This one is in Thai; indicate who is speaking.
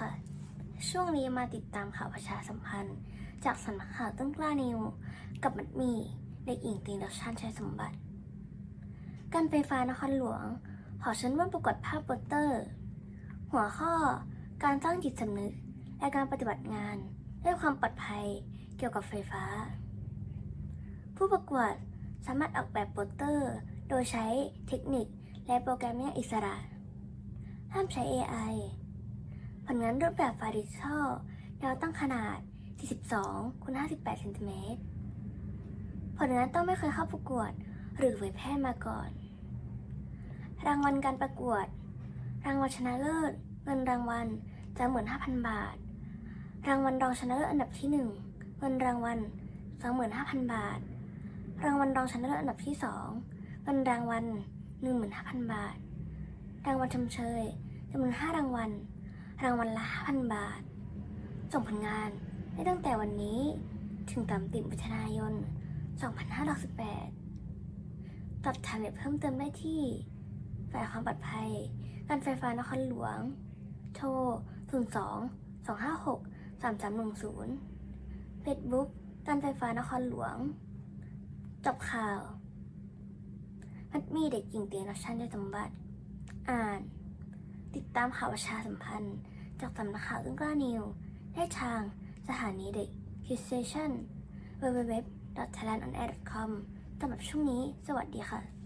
Speaker 1: ค่ะ ช่วงนี้มาติดตามข่าวประชาสัมพันธ์ จากสำนักข่าวต้นกล้านิว กับมัดมีเด็กหญิงตีนดักชันชัยสมบัติ การไฟฟ้านครหลวง ขอเชิญร่วมประกวดภาพโปสเตอร์ หัวข้อการสร้างจิตสำนึก และการปฏิบัติงานด้วยความปลอดภัยเกี่ยวกับไฟฟ้า ผู้ประกวดสามารถออกแบบโปสเตอร์ โดยใช้เทคนิคและโปรแกรมเมอร์อิสระ ห้ามใช้ AI ลงานรูปแบบไฟล์ดิจิทัลแนวตั้งขนาด 42คูณ58เซนติเมตรผลงานต้องไม่เคยเข้าประกวด หรือเผยแพร่มาก่อน รางวัลการประกวด รางวัลชนะเลิศ เงินรางวัล35,000บาท รางวัลรองชนะเลิศอันดับที่1เงินรางวัล25,000บาท รางวัลรองชนะเลิศอันดับที่2เงินรางวัล15,000บาท รางวัลชมเชยจำนวน5รางวัล รางวัลละ5,000บาท ส่งผลงานได้ตั้งแต่วันนี้ถึง30มิถุนายน 2568สอบถามเพิ่มเติมได้ที่ฝ่ายความปลอดภัย การไฟฟ้านครหลวง โทร 02 256 3310 Facebook การไฟฟ้านครหลวง จบข่าว มัดมีเด็กหญิงเตียนรัชันได้สมบัติ อ่าน ติดตามข่าวประชาสัมพันธ์ จากสำนักข่าวอึ้งกล้านิว ได้ทางสถานีเด็กคิสเซชัน www.thailandonair.com สำหรับช่วงนี้ สวัสดีค่ะ